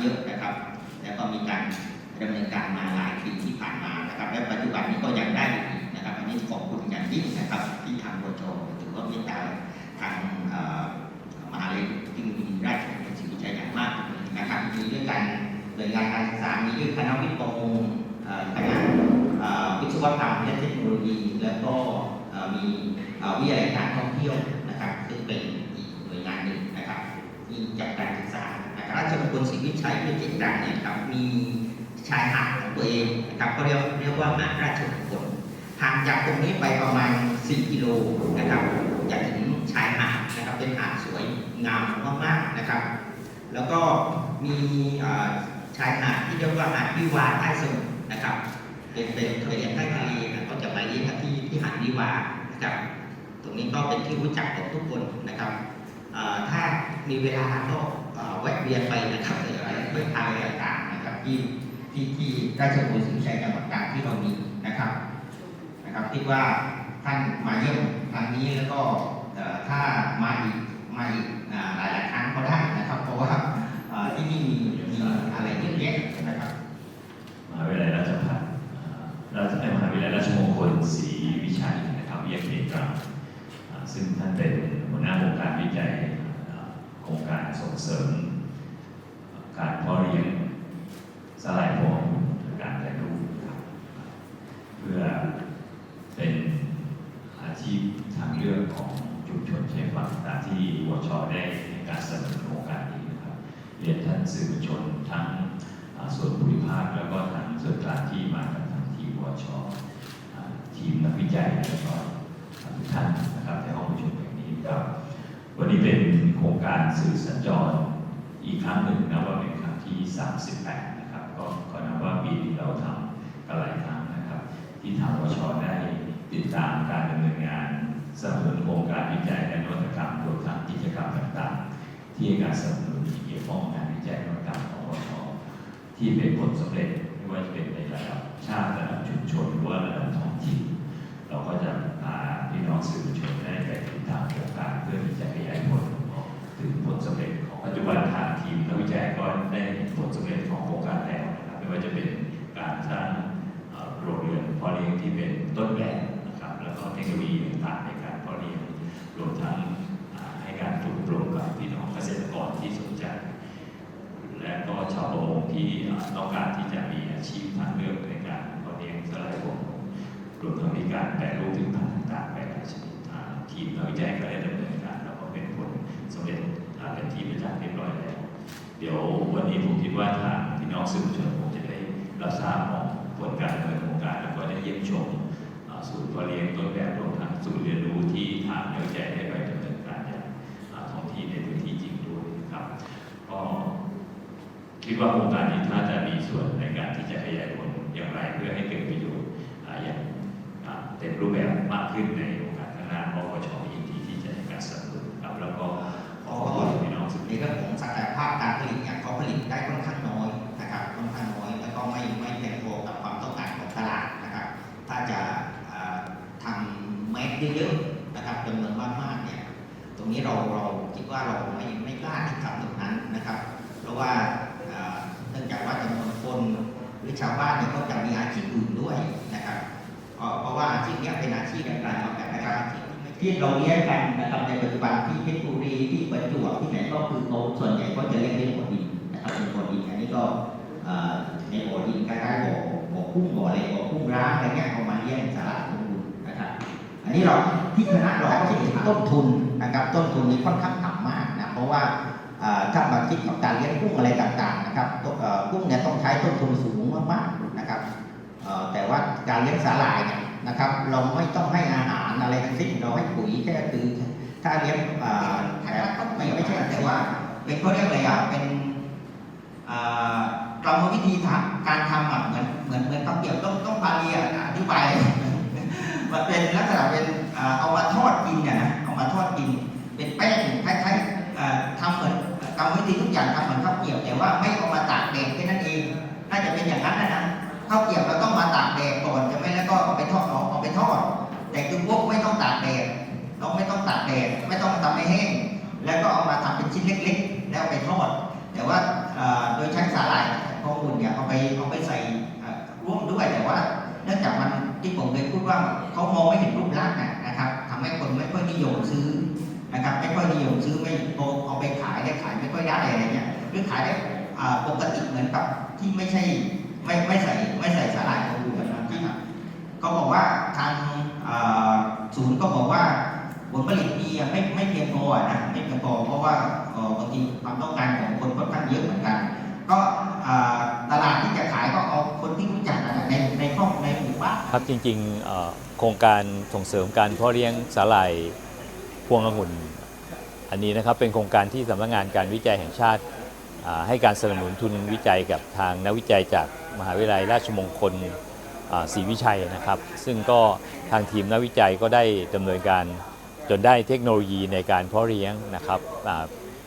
เยอะนะครับ แล้วก็มีการดำเนินการมาหลายปีที่ผ่านมานะครับ และปัจจุบันนี้ก็ยังได้อยู่อีกนะครับ อันนี้ขอบคุณอย่างยิ่งนะครับ ที่ทางบชถือว่าเมตตาทางเอ่อมหาวิทาลัยเทคโนโลยีราชภัฏศรีวิชัยอย่างมากนะครับมีด้วยกันหน่วยงานการศึกษามีด้วยคณะวิทย์ประมงคณะวิศวกรรมและเทคโนโลยี แล้วก็มีวิทยาลัยการท่องเที่ยวนะครับ ซึ่งเป็นอีกหน่วยงานหนึ่งนะครับที่จัดการ ชมงคลศรีวิชัยวิจิตรเนี่ยครับมีชายหาดของตัวเองนะครับก็เรียกเรียกว่าหาดราชมงคลห่างจากตรงนี้ไปประมาณ 4 กิโลนะครับจะถึงชายหาดนะครับเป็นหาดสวยงามมากๆนะครับ แล้วก็มีชายหาดที่เรียกว่าหาดวิวาใต้สมุทรนะครับ เป็นเป็นทะเลใต้ทะเลนะก็จะไปเรียกที่ที่หาดวิวานะครับ ตรงนี้ก็เป็นที่รู้จักของทุกคนนะครับถ้ามีเวลาก็ เรียนไปนะครับในอะไรเพื่อทางต่างๆนะครับที่ที่ที่ราชบุรีศรีวิชัยจังหวัดตรังที่เรามีนะครับนะครับคิดว่าท่านมาเยี่ยมครั้งนี้แล้วก็ถ้ามาอีกมาอีกอ่าหลายๆครั้งก็ได้นะครับ เพราะว่าที่นี่มีมีอะไรเยอะแยะนะครับมหาวิทยาลัยราชภัฏราชมหาวิทยาลัยราชมงคลศรีวิชัยนะครับวิทยาเขตตรังอ่าซึ่งท่านเป็นหัวหน้าโครงการวิจัยโครงการส่งเสริม การเลี้ยงสลายพวงการแปรรูปนะครับเพื่อเป็นอาชีพทางเลือกของชุมชนชายฝั่งตามที่วชได้ในการสนับสนุนโครงการนี้นะครับ เรียนท่านสื่อมวลชนทั้งส่วนภูมิภาคแล้วก็ทางส่วนกลางที่มากับทางทีมวชทีมนักวิจัยแล้วก็ทุกท่านนะครับในห้องประชุมแห่งนี้ครับวันนี้เป็นโครงการสื่อสัญจรอีกครั้งหนึ่งนะว่าเป็นครั้งที่ 38 นะครับก็ก็นับว่าปีนี้เราทำกันหลายครั้งนะครับ ที่ทางวชได้ติดตามการดำเนินงาน สนับสนุนโครงการวิจัยและนวัตกรรมรวมทั้งกิจกรรมต่างๆ ที่การสนับสนุนที่เกี่ยวข้องกับงานวิจัยนวัตกรรมของวทที่เป็นผลสำเร็จไม่ว่าจะเป็นในระดับชาติระดับชุมชนหรือว่าระดับท้อง ที่ต้องการที่จะมีอาชีพทางเลือกในการเพาะเลี้ยงสไลด์ผมรวมทั้งมีการแปรรูปถึงพันธุ์ต่างๆไปหลายชนิดทางทีมนักวิจัยก็ได้ดำเนินการแล้วก็เป็นผลสำเร็จเป็นที่ประจักษ์เรียบร้อยแล้ว เดี๋ยววันนี้ผมคิดว่าทางพี่น้องสื่อมวลชนคงจะได้รับทราบของผลการดำเนินโครงการแล้วก็ได้เยี่ยมชมศูนย์เพาะเลี้ยงต้นแบบรวมทั้งศูนย์เรียนรู้ที่ทางนักวิจัยได้ไปดำเนินการอย่างอ่าท้องที่ในพื้นที่จริงด้วยนะครับก็ คิดว่าโครงการนี้ถ้าจะมีส่วนในการที่จะขยายผลอย่างไรเพื่อให้เกิดประโยชน์อย่างเต็มรูปแบบมากขึ้นในโอกาสข้างหน้าปปชยินดีที่จะให้การสนับสนุนครับแล้วก็ขอขอบคุณพี่น้องสื่อในเรื่องของศักยภาพการผลิตเนี่ยเขาผลิตได้ค่อนข้างน้อยนะครับค่อนข้างน้อยแล้วก็ไม่ไม่เพียงพอกับความต้องการของตลาดนะครับ ถ้าจะทำแมสเยอะๆนะครับจำนวนมากๆเนี่ยตรงนี้เราเราคิดว่าเราไม่ไม่กล้าที่ทำตรงนั้นนะครับ เพราะว่าเอ่อเนื่องจากว่าจำนวนคนือชาวบ้านเนี่ยก็จะมีอาชีพอื่นด้วยนะครับเพราะว่าอาชีพนี้เป็นอาชีพแบบรายวันแบบนะครับที่เราเลี้ยงกันนะครับในปัจจุบันที่เพชรบุรีที่ประจวบที่ไหนก็คือเขาส่วนใหญ่ก็จะเลี้ยงเป็นบ่อดินนะครับเป็นบ่อดินอันนี้ก็ในบ่อดินคล้ายๆบ่อบ่อกุ้งบ่ออะไรบ่อกุ้งร้างอะไรเงี้ยเอามาเลี้ยงสาระสมบูรณ์นะครับอันนี้เราที่คณะเราก็คิดถึงต้นทุนนะครับต้นทุนนี้ค่อนข้างต่ำมากนะเพราะว่า ถ้ามาคิดกับการเลี้ยงกุ้งอะไรต่างๆนะครับกุ้งเนี่ยต้องใช้ต้นทุนสูงมากๆนะครับแต่ว่าการเลี้ยงสาหร่ายเนี่ยนะครับ เราไม่ต้องให้อาหารอะไรทั้งสิ้นเราให้ปุ๋ยแค่คือถ้าเลี้ยงเอ่ไม่ไม่ใช่แต่ว่าเป็นเขาเรียกอะไรอะเป็นเอ่อกรรมวิธีทำการทำอะเหมือนเหมือนเหมือนข้าวเกี๊ยวต้องต้องปาเรียอธิบายมันเป็นลักษณะเป็นเอ่อเอามาทอดกินเนี่ยนะเอามาทอดกิน เป็นแป้งคล้ายๆเอ่อทำเหมือน กรรมวิธีทุกอย่างทำเหมือนข้าวเกี๊ยวแต่ว่าไม่เอามาตากแดดแค่นั้นเอง น่าจะเป็นอย่างนั้นนะนะข้าวเกี๊ยวเราต้องมาตากแดดก่อนใช่ไหมแล้วก็เอาไปทอดเอาไปทอด แต่คือพวกไม่ต้องตากแดดเราไม่ต้องตากแดดไม่ต้องทำให้แห้ง แล้วก็เอามาทำเป็นชิ้นเล็ก ๆ แล้วไปทอด แต่ว่าโดยใช้สาหร่ายพองอุ่นเนี่ยเอาไปเอาไปใส่ร่วมด้วยแต่ว่า เนื่องจากมันที่ผมเคยพูดว่าเขามองไม่เห็นรูปลักษณ์นะนะครับทำให้คนไม่ค่อยนิยมซื้อ นะครับไม่ค่อยนิยมซื้อไม่โตเอาไปขายได้ขายไม่ค่อยได้อะไรเงี้ยหรือขายได้อ่าปกติเหมือนกับที่ไม่ใช่ไม่ไม่ใส่ไม่ใส่สาหร่ายพองอุ่นแบบนั้นครับก็บอกว่าทางศูนย์ก็บอกว่าผลผลิตมีไม่ไม่เพียงพออะนะไม่เพียงพอเพราะว่าบางทีความต้องการของคนค่อนข้างเยอะเหมือนกัน ก็ตลาดที่จะขายก็เอาคนที่รู้จักในในครอบในหมู่บ้านครับจริงๆโครงการส่งเสริมการเพาะเลี้ยงสาหร่าย วงองุ่น อันนี้นะครับเป็นโครงการที่สำนักงานการวิจัยแห่งชาติให้การสนับสนุนทุนวิจัยกับทางนักวิจัยจากมหาวิทยาลัยราชมงคลศรีวิชัยนะครับ ซึ่งก็ทางทีมนักวิจัยก็ได้ดำเนินการจนได้เทคโนโลยีในการเพาะเลี้ยงนะครับ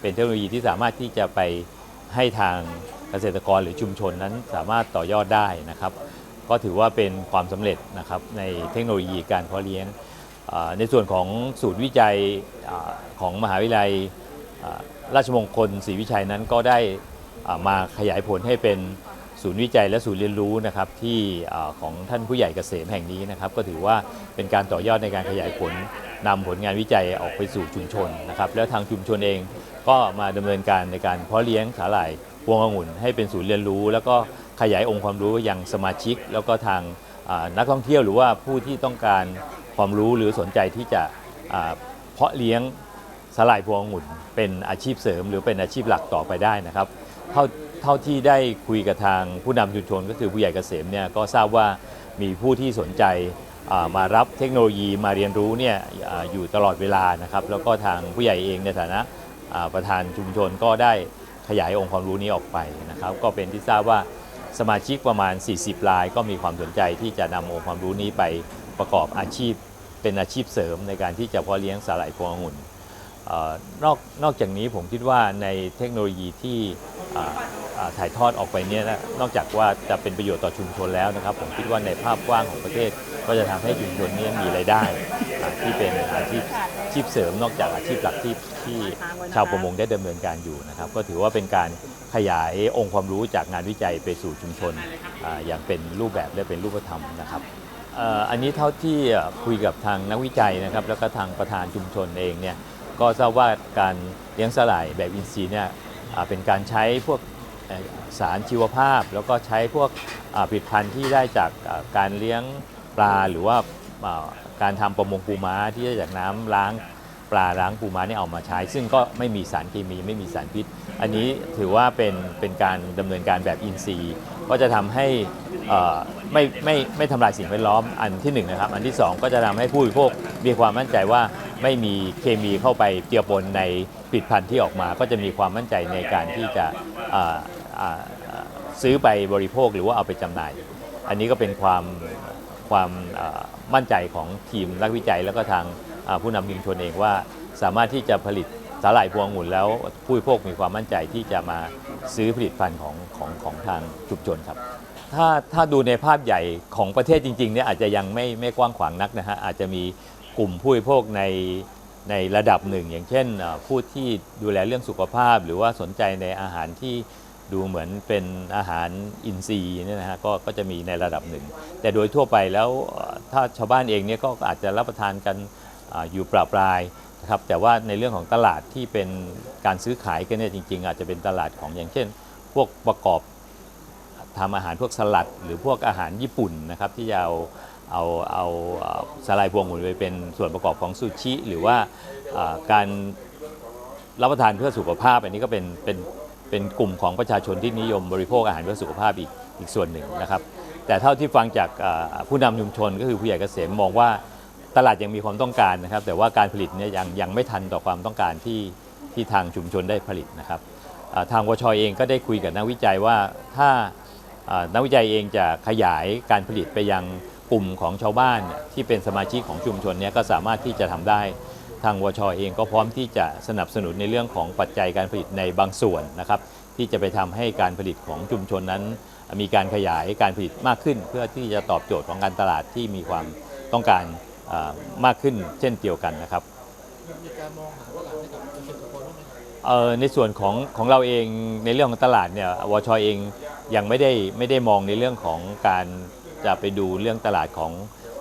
เป็นเทคโนโลยีที่สามารถที่จะไปให้ทางเกษตรกรหรือชุมชนนั้นสามารถต่อยอดได้นะครับ ก็ถือว่าเป็นความสำเร็จนะครับในเทคโนโลยีการเพาะเลี้ยง ในส่วนของศูนย์วิจัยอของมหาวิทยาลัยราชมงคลศรีวิชัยนั้นก็ได้มาขยายผลให้เป็นศูนย์วิจัยและศูนย์เรียนรู้นะครับที่ของท่านผู้ใหญ่เกษมแห่งนี้นะครับ ก็ถือว่าเป็นการต่อยอดในการขยายผลนำผลงานวิจัยออกไปสู่ชุมชนนะครับ แล้วทางชุมชนเองก็มาดำเนินการในการเพาะเลี้ยงสาหร่ายพวงองุ่นให้เป็นศูนย์เรียนรู้ แล้วก็ขยายองค์ความรู้ยังสมาชิก แล้วก็ทาง นักท่องเที่ยวหรือว่าผู้ที่ต้องการความรู้หรือสนใจที่จะเพาะเลี้ยงสาหร่ายพวงองุ่น เป็นอาชีพเสริม หรือเป็นอาชีพหลักต่อไปได้นะครับ เท่าเท่าที่ได้คุยกับทางผู้นำชุมชนก็คือผู้ใหญ่เกษมเนี่ยก็ทราบว่ามีผู้ที่สนใจมารับเทคโนโลยีมาเรียนรู้เนี่ยออยู่ตลอดเวลานะครับแล้วก็ทางผู้ใหญ่เองในฐานะประธานชุมชนก็ได้ขยายองค์ความรู้นี้ออกไปนะครับ ก็เป็นที่ทราบว่า สมาชิกประมาณ 40 ราย ก็มีความสนใจที่จะนำองค์ความรู้นี้ไปประกอบอาชีพ เป็นอาชีพเสริมในการที่จะเพาะเลี้ยงสาหร่ายพวงองุ่นนอกนอกจากนี้ผมคิดว่าในเทคโนโลยีที่ ถ่ายทอดออกไปเนี่ยนะนอกจากว่าจะเป็นประโยชน์ต่อชุมชนแล้วนะครับ ผมคิดว่าในภาพกว้างของประเทศ ก็จะทำให้ชุมชนนี้มีรายได้ที่เป็นอาชีพชีพเสริมนอกจากอาชีพหลักที่ที่ชาวประมงได้ดำเนินการอยู่นะครับ ก็ถือว่าเป็นการขยายองค์ความรู้จากงานวิจัยไปสู่ชุมชนออย่างเป็นรูปแบบและเป็นรูปธรรมนะครับอันนี้เท่าที่คุยกับทางนักวิจัยนะครับ แล้วก็ทางประธานชุมชนเองเนี่ยก็ทราบว่าการเลี้ยงสลายแบบอินทรีย์เนี่ยเป็นการใช้พวก สารชีวภาพ แล้วก็ใช้พวกผลิตภัณฑ์ที่ได้จากการเลี้ยงปลาหรือว่าการทำประมงปูม้าที่ได้จากน้ำล้างปลาล้างปูม้าเนี่ยเอามาใช้ ซึ่งก็ไม่มีสารเคมีไม่มีสารพิษ อันนี้ถือว่าเป็นเป็นการดำเนินการแบบอินทรีย์ ก็จะทำให้ไม่ไม่ไม่ทำลายสิ่งแวดล้อมอันที่หนึ่งนะครับ อันที่สองก็จะทำให้ผู้บริโภคมีความมั่นใจว่าไม่มีเคมีเข้าไปเจือปนในผลิตภัณฑ์ที่ออกมา ก็จะมีความมั่นใจในการที่จะ ซื้อไปบริโภคหรือว่าเอาไปจำหน่าย อันนี้ก็เป็นความความมั่นใจของทีมนักวิจัย แล้วก็ทางผู้นำชุมชนเองว่าสามารถที่จะผลิตสาหร่ายพวงองุ่นแล้วผู้บริโภคมีความมั่นใจที่จะมาซื้อผลิตภัณฑ์ของของของทางชุมชนครับ ถ้าถ้าดูในภาพใหญ่ของประเทศจริงๆเนี่ยอาจจะยังไม่ไม่กว้างขวางนักนะฮะอาจจะมีกลุ่มผู้บริโภคในในระดับหนึ่ง อย่างเช่นผู้ที่ดูแลเรื่องสุขภาพ หรือว่าสนใจในอาหารที่ ดูเหมือนเป็นอาหารอินทรีย์เนี่ยนะฮะก็ก็จะมีในระดับหนึ่ง แต่โดยทั่วไปแล้วถ้าชาวบ้านเองเนี่ยก็อาจจะรับประทานกันออยู่ปราปรายนะครับแต่ว่าในเรื่องของตลาดที่เป็นการซื้อขายกันเนี่ยจริง ๆ อาจจะเป็นตลาดของอย่างเช่น พวกประกอบทำอาหารพวกสลัด หรือพวกอาหารญี่ปุ่นนะครับที่จะเอาเอาเอาสลายพวงหมุนไปเป็นส่วนประกอบของซูชิ หรือว่าการรับประทานเพื่อสุขภาพอันนี้ก็เป็นเป็น เป็นกลุ่มของประชาชนที่นิยมบริโภคอาหารเพื่อสุขภาพอีกอีกส่วนหนึ่งนะครับ แต่เท่าที่ฟังจากผู้นำชุมชนก็คือผู้ใหญ่เกษมมองว่าตลาดยังมีความต้องการนะครับ แต่ว่าการผลิตเนี่ยยังยังไม่ทันต่อความต้องการที่ที่ทางชุมชนได้ผลิตนะครับทางวชเองก็ได้คุยกับนักวิจัยว่าถ้านักวิจัยเองจะขยายการผลิตไปยังกลุ่มของชาวบ้านที่เป็นสมาชิกของชุมชนเนี้ก็สามารถที่จะทำได้ ทางวชเองก็พร้อมที่จะสนับสนุนในเรื่องของปัจจัยการผลิตในบางส่วนนะครับที่จะไปทำให้การผลิตของชุมชนนั้น มีการขยายการผลิตมากขึ้น เพื่อที่จะตอบโจทย์ของการตลาดที่มีความต้องการมากขึ้นเช่นเดียวกันนะครับมีการมองหาตลาดให้กับเกษตรกรในส่วนของของเราเองในเรื่องของตลาดเนี่ยวชเองยังไม่ได้ไม่ได้มองในเรื่องของการจะไปดูเรื่องตลาดของ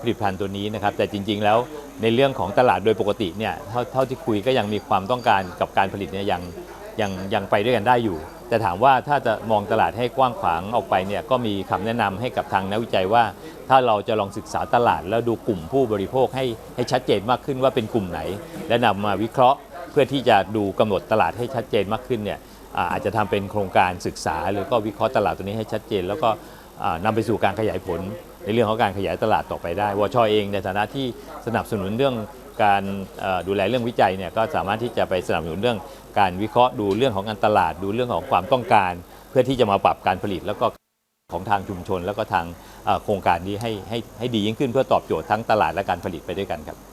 ผลิตภัณฑ์ตัวนี้นะครับ แต่จริง ๆ แล้วในเรื่องของตลาดโดยปกติเนี่ยเท่าเท่าที่คุยก็ยังมีความต้องการกับการผลิตเนี่ยยังยังยังไปด้วยกันได้อยู่ แต่ถามว่าถ้าจะมองตลาดให้กว้างขวางออกไปเนี่ยก็มีคำแนะนำให้กับทางนักวิจัยว่า ถ้าเราจะลองศึกษาตลาด แล้วดูกลุ่มผู้บริโภคให้ให้ชัดเจนมากขึ้นว่าเป็นกลุ่มไหน และนำมาวิเคราะห์เพื่อที่จะดูกำหนดตลาดให้ชัดเจนมากขึ้นเนี่ยอาจจะทำเป็นโครงการศึกษา หรือก็วิเคราะห์ตลาดตัวนี้ให้ชัดเจน แล้วก็ นำไปสู่การขยายผลในเรื่องของการขยายตลาดต่อไปได้วชเองในฐานะที่สนับสนุนเรื่องการดูแลเรื่องวิจัยเนี่ยก็สามารถที่จะไปสนับสนุนเรื่องการวิเคราะห์ดูเรื่องของการตลาดดูเรื่องของความต้องการ เพื่อที่จะมาปรับการผลิตแล้วก็ของทางชุมชน แล้วก็ทางโครงการนี้ให้ให้ให้ดียิ่งขึ้นเพื่อตอบโจทย์ทั้งตลาดและการผลิตไปด้วยกันครับ